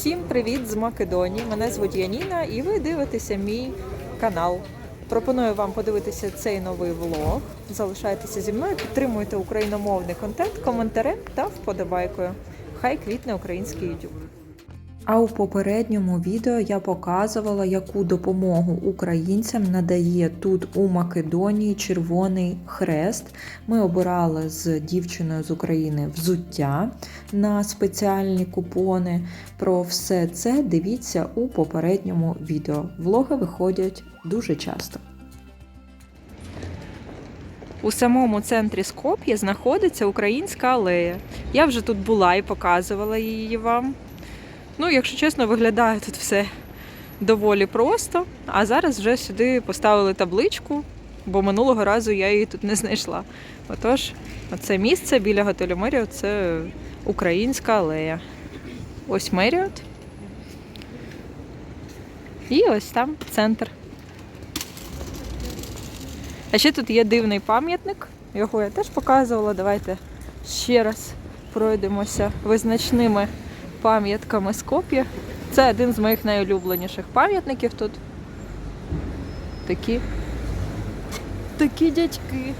Всім привіт з Македонії. Мене звуть Яніна, і ви дивитеся мій канал. Пропоную вам подивитися цей новий влог. Залишайтеся зі мною, підтримуйте україномовний контент коментарем та вподобайкою. Хай квітне український YouTube. А у попередньому відео я показувала, яку допомогу українцям надає тут у Македонії Червоний Хрест. Ми обирали з дівчиною з України взуття на спеціальні купони. Про все це дивіться у попередньому відео. Влоги виходять дуже часто. У самому центрі Скоп'я знаходиться українська алея. Я вже тут була і показувала її вам. Ну, якщо чесно, виглядає тут все доволі просто. А зараз вже сюди поставили табличку, бо минулого разу я її тут не знайшла. Отож, оце місце біля готелю Меріот це українська алея. Ось Меріот. І ось там центр. А ще тут є дивний пам'ятник. Його я теж показувала. Давайте ще раз пройдемося визначними пам'ятками Скоп'я. Це один з моїх найулюбленіших пам'ятників тут. Такі. Такі дядьки.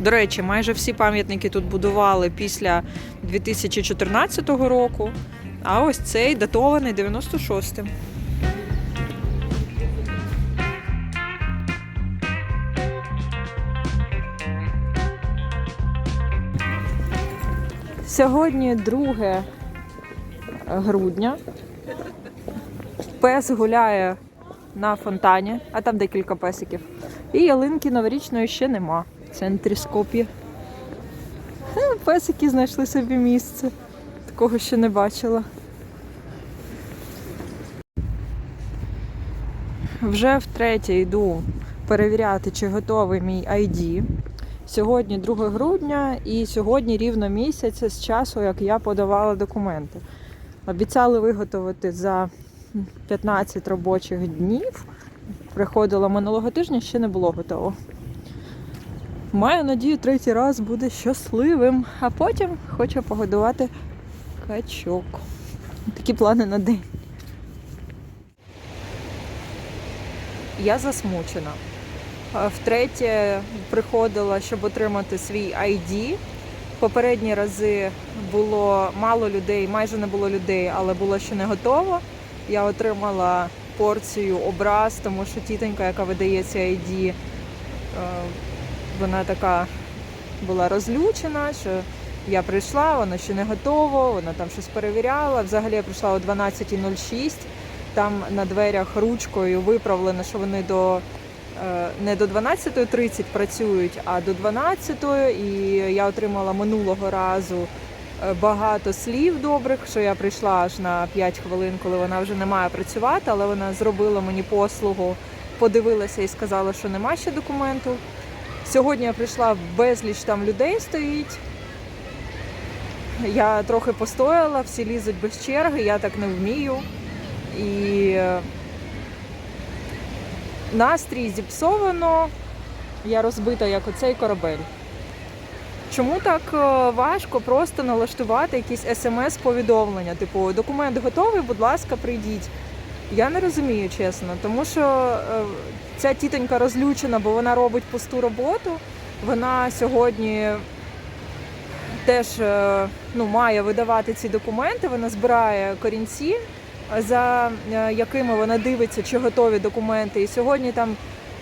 До речі, майже всі пам'ятники тут будували після 2014 року, а ось цей датований 96-м. Сьогодні 2 грудня. Пес гуляє на фонтані, а там декілька песиків. І ялинки новорічної ще нема в центрі Скоп'я. Песики знайшли собі місце. Такого ще не бачила. Вже втретє йду перевіряти, чи готовий мій ID. Сьогодні 2 грудня і сьогодні рівно місяць з часу, як я подавала документи. Обіцяли виготовити за 15 робочих днів. Приходила минулого тижня, ще не було готово. Маю надію, третій раз буде щасливим, а потім хочу погодувати качок. Такі плани на день. Я засмучена. Е, Втретє приходила, щоб отримати свій ID. Попередні рази було мало людей, майже не було людей, але було ще не готово. Я отримала порцію образ, тому що тітонька, яка видає ці ID, е, вона така була розлючена, що я прийшла, воно ще не готово, вона там щось перевіряла. Взагалі я прийшла о 12.06, там на дверях ручкою виправлено, що вони до не до 12.30 працюють, а до 12.00. І я отримала минулого разу е, багато слів добрих, що я прийшла аж на 5 хвилин, коли вона вже не має працювати, але вона зробила мені послугу, подивилася і сказала, що нема ще документу. Сьогодні я прийшла безліч там людей стоїть. Я трохи постояла, всі лізуть без черги, я так не вмію. І е, настрій зіпсовано, я розбита як оцей корабель. Чому так е, важко просто налаштувати якісь смс-повідомлення? Типу, документ готовий, будь ласка, прийдіть. Я не розумію, чесно, тому що е, ця тітонька розлючена, бо вона робить пусту роботу. Вона сьогодні теж е, ну, має видавати ці документи, вона збирає корінці, за е, якими вона дивиться, чи готові документи. І сьогодні там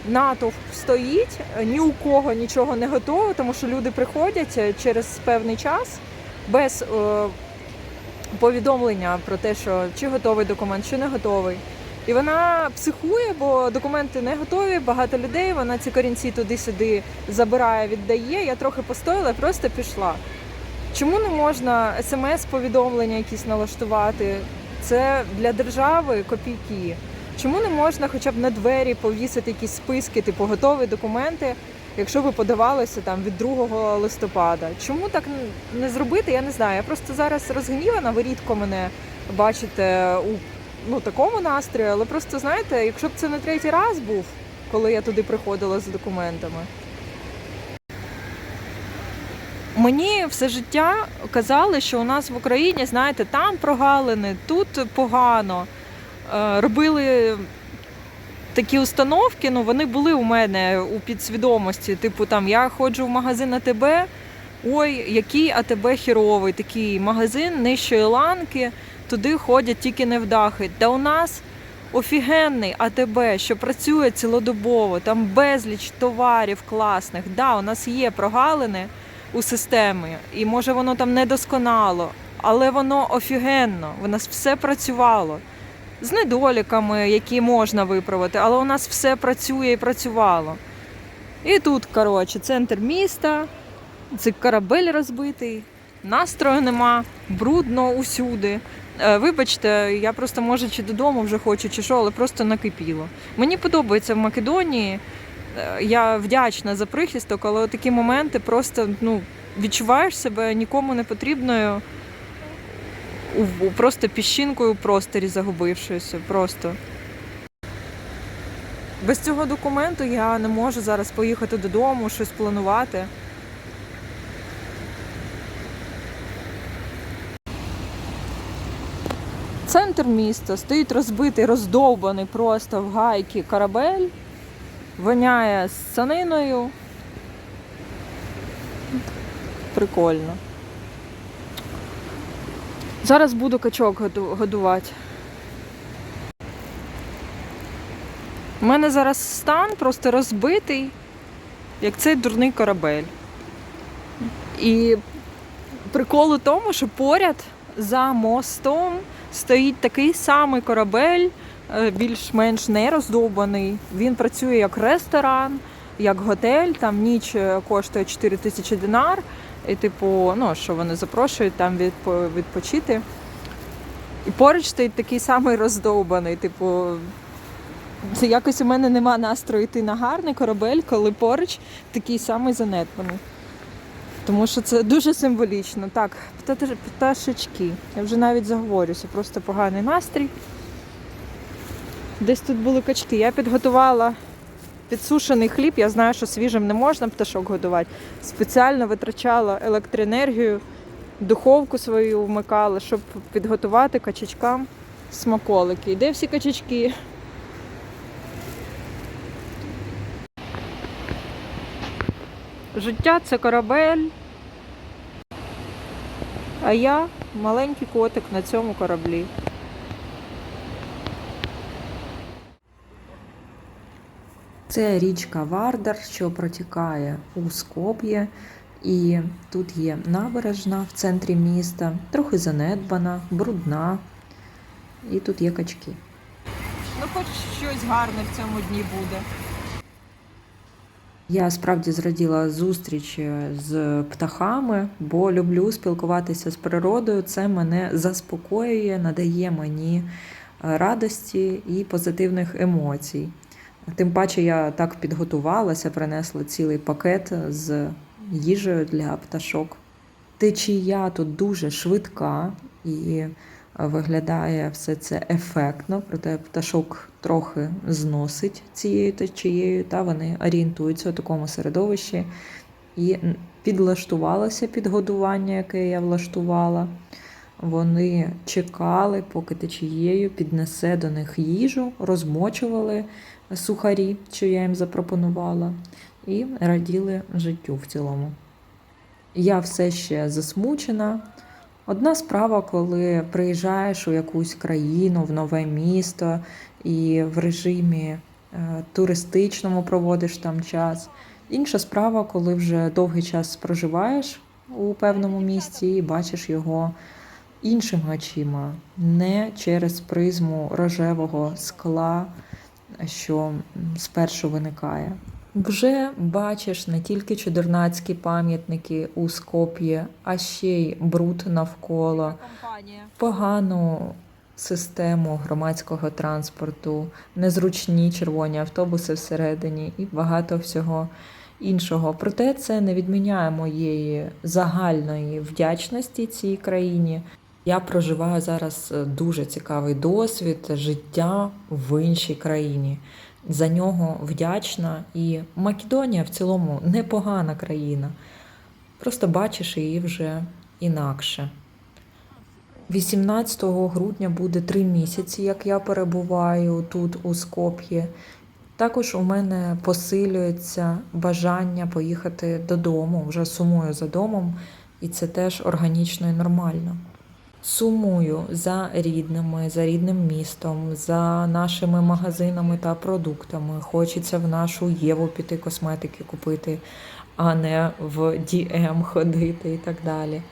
натовп стоїть, ні у кого нічого не готово, тому що люди приходять е, через певний час без е, повідомлення про те, що чи готовий документ, чи не готовий. І вона психує, бо документи не готові, багато людей. Вона ці корінці туди-сюди забирає, віддає. Я трохи постояла, просто пішла. Чому не можна смс-повідомлення якісь налаштувати? Це для держави копійки. Чому не можна хоча б на двері повісити якісь списки, типу готові документи, якщо ви подавалися там від 2 листопада? Чому так не зробити? Я не знаю. Я просто зараз розгнівана. Ви рідко мене бачите у ну, такому настрої, але просто знаєте, якщо б це не третій раз був, коли я туди приходила з документами, Мені все життя казали, що у нас в Україні, знаєте, там прогалини, тут погано. Е, Робили такі установки, ну вони були у мене у підсвідомості. Типу, там я ходжу в магазин АТБ, ой, який АТБ хіровий, такий магазин нижчої ланки, туди ходять тільки невдахи. Та у нас офігенний АТБ, що працює цілодобово, там безліч товарів класних. Да, у нас є прогалини у системі, і може воно там недосконало, але воно офігенно, у нас все працювало. З недоліками, які можна виправити, але у нас все працює і працювало. І тут, коротше, центр міста, цей корабель розбитий, настрою нема, брудно усюди. Е, Вибачте, я просто може чи додому вже хочу, чи що, але просто накипіло. Мені подобається в Македонії. Я вдячна за прихисток, але такі моменти просто ну, відчуваєш себе нікому не потрібною, просто піщинкою у просторі загубившоюся. Просто. Без цього документу я не можу зараз поїхати додому, щось планувати. Центр міста стоїть розбитий, роздовбаний просто в гайки корабель, воняє з саниною. Прикольно. Зараз буду качок году- годувати. У мене зараз стан просто розбитий, як цей дурний корабель. І прикол у тому, що поряд за мостом стоїть такий самий корабель, більш-менш не роздовбаний. Він працює як ресторан, як готель, там ніч е, коштує 4 тисячі динар. І, типу, ну, що вони запрошують там відпо- відпочити. І поруч стоїть такий самий роздовбаний. Типу, це якось у мене нема настрою йти на гарний корабель, коли поруч такий самий занедбаний. Тому що це дуже символічно. Так, пташечки. Я вже навіть заговорюся, просто поганий настрій. Десь тут були качки. Я підготувала підсушений хліб. Я знаю, що свіжим не можна пташок годувати. Спеціально витрачала електроенергію, духовку свою вмикала, щоб підготувати качачкам смаколики. І де всі качачки? Життя це корабель. А я маленький котик на цьому кораблі. Це річка Вардар, що протікає у Скоп'є, і тут є набережна в центрі міста, трохи занедбана, брудна, і тут є качки. Ну, хоч щось гарне в цьому дні буде. Я справді зраділа зустрічі з птахами, бо люблю спілкуватися з природою. Це мене заспокоює, надає мені е, радості і позитивних емоцій. Тим паче я так підготувалася, принесла цілий пакет з їжею для пташок. Течія тут дуже швидка і виглядає все це ефектно, проте пташок трохи зносить цією течією, та вони орієнтуються у такому середовищі і підлаштувалося під годування, яке я влаштувала. Вони чекали, поки течією піднесе до них їжу, розмочували сухарі, що я їм запропонувала, і раділи життю в цілому. Я все ще засмучена. Одна справа, коли приїжджаєш у якусь країну, в нове місто і в режимі е, туристичному проводиш там час. Інша справа, коли вже довгий час проживаєш у певному місці і бачиш його іншими очима, не через призму рожевого скла, що спершу виникає. Вже бачиш не тільки чудернацькі пам'ятники у Скоп'ї, а ще й бруд навколо, погану систему громадського транспорту, незручні червоні автобуси всередині і багато всього іншого. Проте це не відміняє моєї загальної вдячності цій країні. Я проживаю зараз е, дуже цікавий досвід життя в іншій країні. За нього вдячна і Македонія в цілому непогана країна. Просто бачиш її вже інакше. 18 грудня буде три місяці, як я перебуваю тут у Скоп'ї. Також у мене посилюється бажання поїхати додому, вже сумую за домом, і це теж органічно і нормально. Сумую за рідними, за рідним містом, за нашими магазинами та продуктами. Хочеться в нашу Єву піти косметики купити, а не в DM ходити і так далі.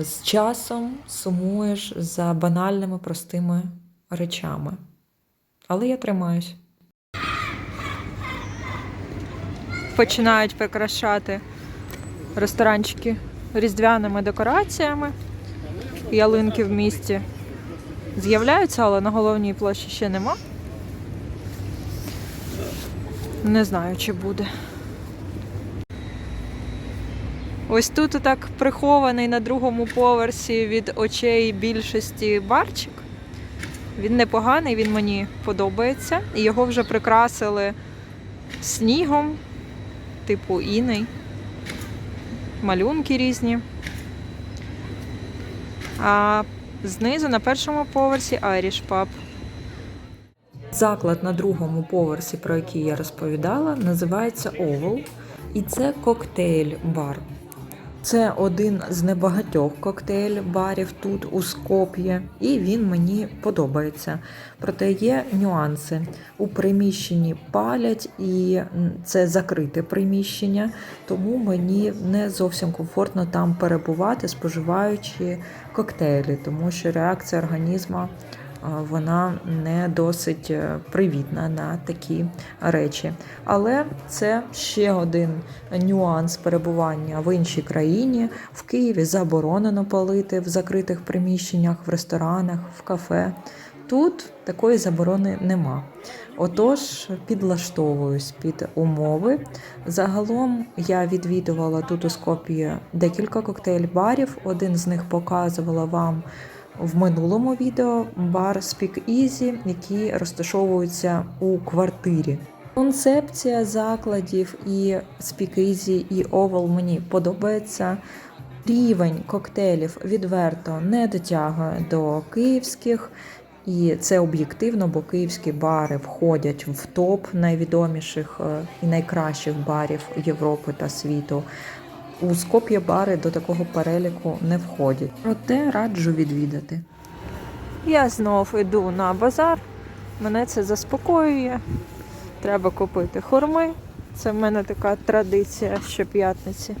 З часом сумуєш за банальними простими речами. Але я тримаюсь. Починають прикрашати ресторанчики різдвяними декораціями. Ялинки в місті з'являються, але на головній площі ще нема. Не знаю, чи буде. Ось тут так прихований на другому поверсі від очей більшості барчик. Він непоганий, він мені подобається. І його вже прикрасили снігом, типу іней, малюнки різні. А знизу на першому поверсі Irish Pub. Заклад на другому поверсі, про який я розповідала, називається Oval, і це коктейль-бар. Це один з небагатьох коктейль-барів тут у Скоп'є, і він мені подобається. Проте є нюанси. У приміщенні палять, і це закрите приміщення, тому мені не зовсім комфортно там перебувати, споживаючи коктейлі, тому що реакція організму вона не досить е, привітна на такі речі. Але це ще один нюанс перебування в іншій країні. В Києві заборонено палити в закритих приміщеннях, в ресторанах, в кафе. Тут такої заборони нема. Отож, підлаштовуюсь під умови. Загалом я відвідувала тут у Скопії декілька коктейль-барів. Один з них показувала вам в минулому відео бар Speak Easy, які розташовуються у квартирі. Концепція закладів і Speak Easy, і Oval мені подобається. Рівень коктейлів відверто не дотягує до київських, і це об'єктивно, бо київські бари входять в топ найвідоміших е, і найкращих барів Європи та світу. У Скоп'є бари до такого переліку не входять. Проте раджу відвідати. Я знов іду на базар. Мене це заспокоює. Треба купити хурми. Це в мене така традиція щоп'ятниці.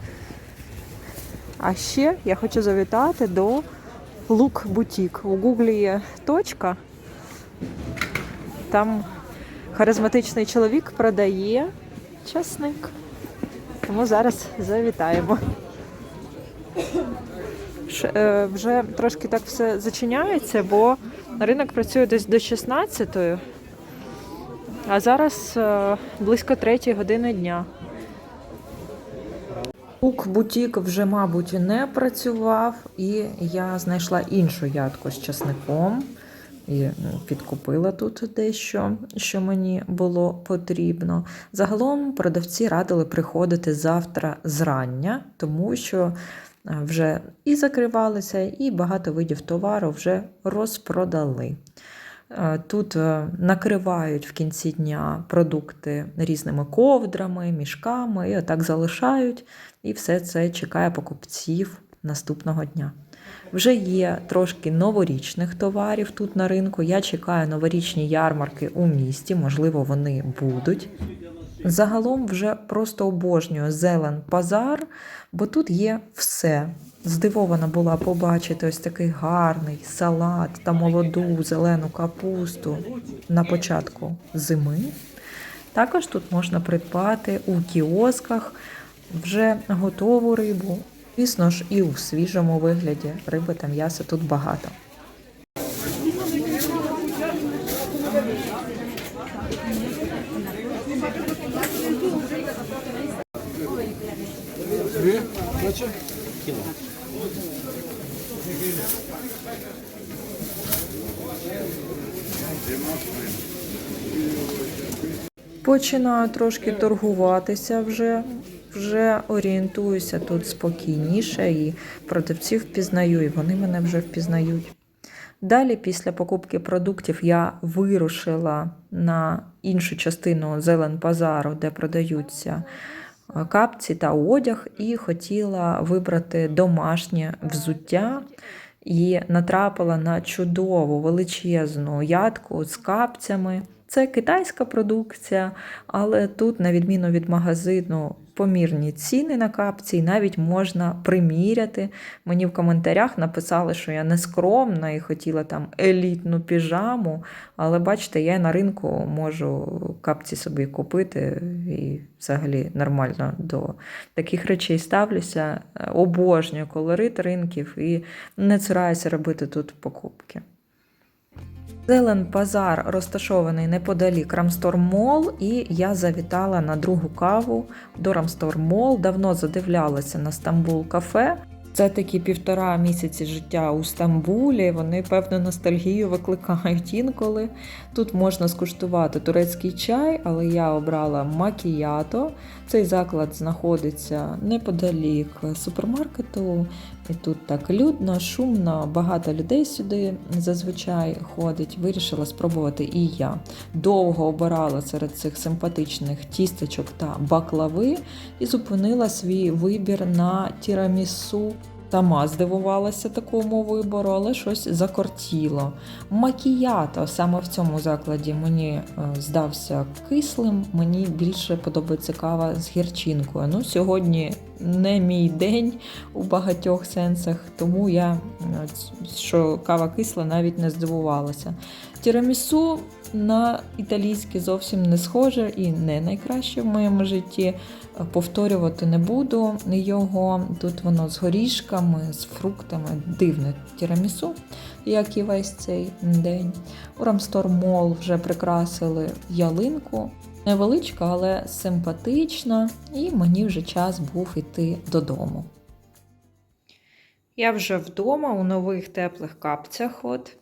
А ще я хочу завітати до Лук Бутік. У Гуглі є точка. Там харизматичний чоловік продає часник. Тому зараз завітаємо. Е, Вже трошки так все зачиняється, бо ринок працює десь до 16-ї, а зараз е, близько 3 години дня. Бутік вже, мабуть, не працював, і я знайшла іншу ядку з часником і ну, підкупила тут дещо, що мені було потрібно. Загалом продавці радили приходити завтра зрання, тому що е, вже і закривалися, і багато видів товару вже розпродали. Е, Тут е, накривають в кінці дня продукти різними ковдрами, мішками, і отак залишають, і все це чекає покупців наступного дня. Вже є трошки новорічних товарів тут на ринку. Я чекаю новорічні ярмарки у місті, можливо, вони будуть. Загалом вже просто обожнюю зелен базар, бо тут є все. Здивована була побачити ось такий гарний салат та молоду зелену капусту на початку зими. Також тут можна придбати у кіосках вже готову рибу. Звісно ж, і у свіжому вигляді риби та м'яса тут багато. Починаю трошки торгуватися вже вже орієнтуюся тут спокійніше і продавців впізнаю, і вони мене вже впізнають. Далі, після покупки продуктів, я вирушила на іншу частину зелен-базару, де продаються е, капці та одяг, і хотіла вибрати домашнє взуття. І натрапила на чудову величезну ядку з капцями. Це китайська продукція, але тут, на відміну від магазину, помірні ціни на капці, і навіть можна приміряти. Мені в коментарях написали, що я не скромна і хотіла там елітну піжаму. Але бачите, я на ринку можу капці собі купити і взагалі нормально до таких речей ставлюся. Обожнюю колорит ринків і не цураюся робити тут покупки. Зелен базар розташований неподалік Рамстор Мол, і я завітала на другу каву до Рамстор Мол. Давно задивлялася на Стамбул кафе. Це такі півтора місяці життя у Стамбулі. Вони певно ностальгію викликають інколи. Тут можна скуштувати турецький чай, але я обрала макіято. Цей заклад знаходиться неподалік супермаркету. І тут так людно, шумно, багато людей сюди зазвичай ходить. Вирішила спробувати і я. Довго обирала серед цих симпатичних тістечок та баклави і зупинила свій вибір на тірамісу. Сама здивувалася такому вибору, але щось закортіло. Макіято саме в цьому закладі мені е, здався кислим. Мені більше подобається кава з гірчинкою. Ну, сьогодні не мій день у багатьох сенсах, тому я, е, що кава кисла, навіть не здивувалася. Тірамісу на італійське зовсім не схоже і не найкраще в моєму житті. Повторювати не буду його. Тут воно з горішками, з фруктами, дивне тірамісу, як і весь цей день. У Рамстор Мол вже прикрасили ялинку. Невеличка, але симпатична, і мені вже час був іти додому. Я вже вдома у нових теплих капцях. От.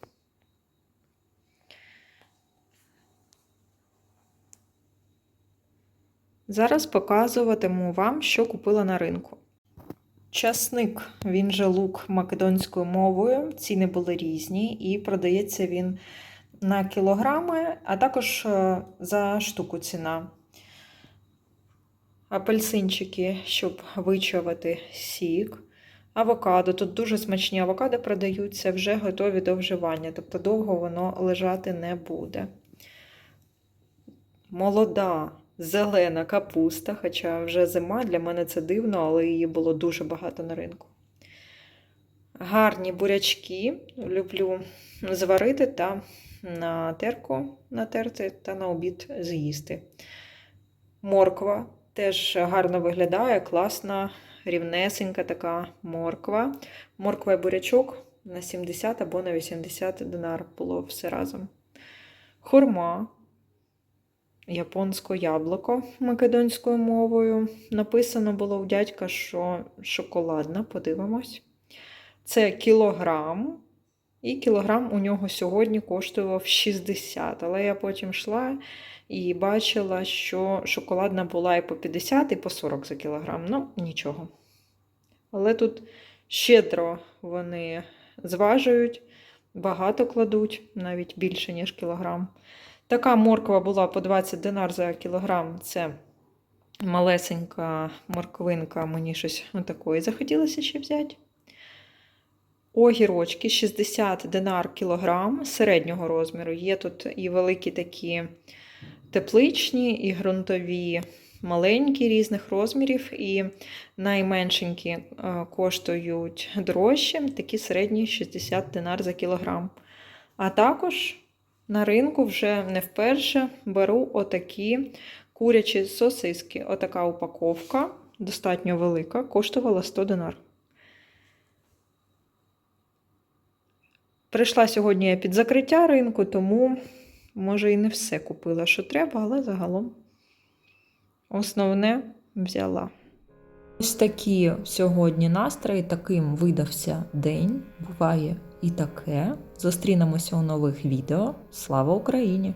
Зараз показуватиму вам, що купила на ринку. Часник, він же лук македонською мовою. Ціни були різні, і продається він на кілограми, а також е, за штуку ціна. Апельсинчики, щоб вичавити сік. Авокадо. Тут дуже смачні авокадо продаються, вже готові до вживання, тобто довго воно лежати не буде. Молода зелена капуста, хоча вже зима, для мене це дивно, але її було дуже багато на ринку. Гарні бурячки. Люблю зварити та на терку натерти та на обід з'їсти. Морква теж гарно виглядає, класна, рівнесенька така морква. Морква і бурячок на 70 або на 80 динар було все разом. Хурма японське яблуко македонською мовою. Написано було у дядька, що шоколадна, подивимось. Це кілограм. І кілограм у нього сьогодні коштував 60. Але я потім йшла і бачила, що шоколадна була і по 50, і по 40 за кілограм. Ну, нічого. Але тут щедро вони зважують, багато кладуть, навіть більше, ніж кілограм. Така морква була по 20 динар за кілограм. Це малесенька морквинка, мені щось такої захотілося ще взяти. Огірочки 60 динар кілограм середнього розміру. Є тут і великі такі тепличні, і ґрунтові, маленькі різних розмірів, і найменшенькі е, коштують дорожче, такі середні 60 динар за кілограм. А також на ринку вже не вперше беру отакі курячі сосиски. Отака упаковка, достатньо велика, коштувала 100 динар. Прийшла сьогодні я під закриття ринку, тому, може, і не все купила, що треба, але загалом основне взяла. Ось такі сьогодні настрої, таким видався день. Буває і таке. Зустрінемося у нових відео. Слава Україні!